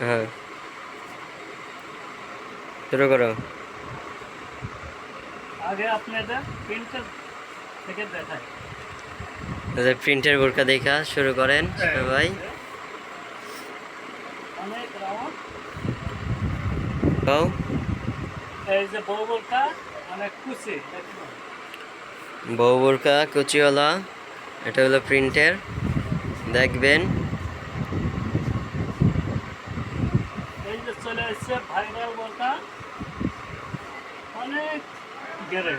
হ্যাঁ। শুরু করো। আগে আপনাদের প্রিন্টার থেকে দেখায় প্রিন্টের বোরকা দেখা শুরু করেন সবাই। অনেক এই যে বউ অনেক কুচি বউ বোরকা কুচিওয়ালা এটা হলো প্রিন্টের দেখবেন। এই যে চলে এসছে ভাইরাল বলটা অনেক গেরে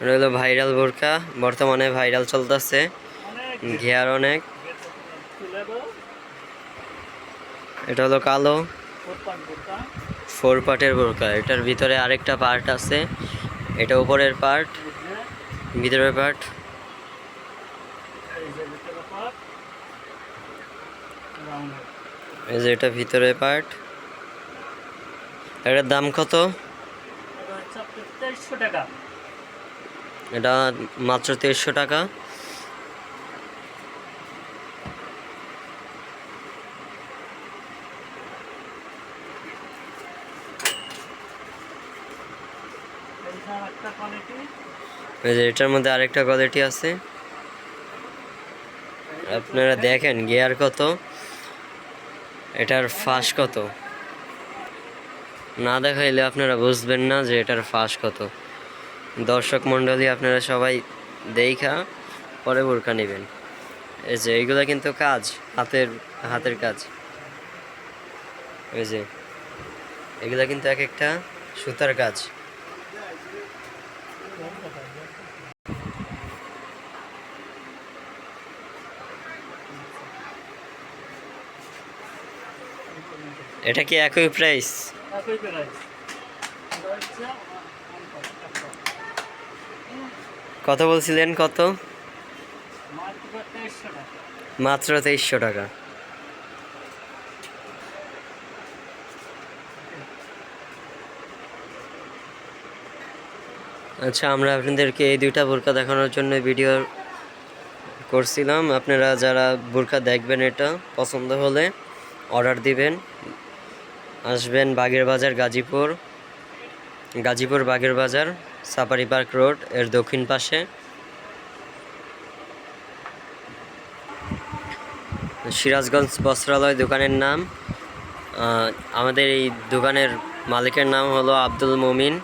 এটা হলো ভাইরাল বোরকা বর্তমানে ভাইরাল চলতেছে। ঘেয়ার অনেক। এটা হলো কালো। ফোর পার্টের বোরকা এটার ভিতরে আরেকটা পার্ট আছে। এটা উপরের পার্ট ভিতরের পার্ট। এই এই যে এটা ভিতরে পার্ট। এটার দাম কত? এটা মাত্র তেইশশো টাকা। এটার মধ্যে আরেকটা কোয়ালিটি আছে। আপনারা দেখেন গিয়ার কত। এটার ফাঁস কত? না দেখাইলে আপনারা বুঝবেন না যে এটার ফাঁস কত। দর্শক মণ্ডলী, আপনারা সবাই দেখা, পরে বোরকা নেবেন। এই যে, এইগুলো কিন্তু কাজ, হাতের হাতের কাজ। এই যে, এগুলা কিন্তু এক একটা সুতার কাজ। এটা কি একই প্রাইস একই প্রাইস কত বলছিলেন কত? মাত্র তেইশশো টাকা। মাত্র তেইশশো টাকা আচ্ছা আমরা আপনাদেরকে এই দুইটা বোরকা দেখানোর জন্য ভিডিও করছিলাম। আপনারা যারা বোরকা দেখবেন এটা পছন্দ হলে অর্ডার দিবেন। আসবেন বাগের বাজার গাজীপুর গাজীপুর বাগের বাজার, সাপারি পার্ক রোডের দক্ষিণ পাশে। সিরাজগঞ্জ বস্ত্রালয় দোকানের নাম। আমাদের এই দোকানের মালিকের নাম হলো আব্দুল মমিন।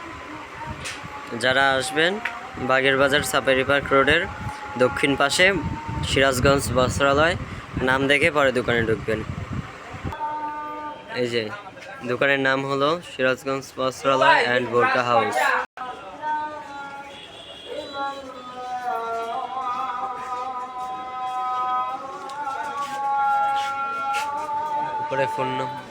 যারা আসবেন বাগের বাজার, সাপারি পার্ক রোডের দক্ষিণ পাশে, সিরাজগঞ্জ বস্ত্রালয়, নাম দেখে পরে দোকানে ঢুকবেন। এই যে দোকানের নাম হলো সিরাজগঞ্জ বস্ত্রালয় অ্যান্ড বোরকা হাউস। উপরে ফোন নম্বর।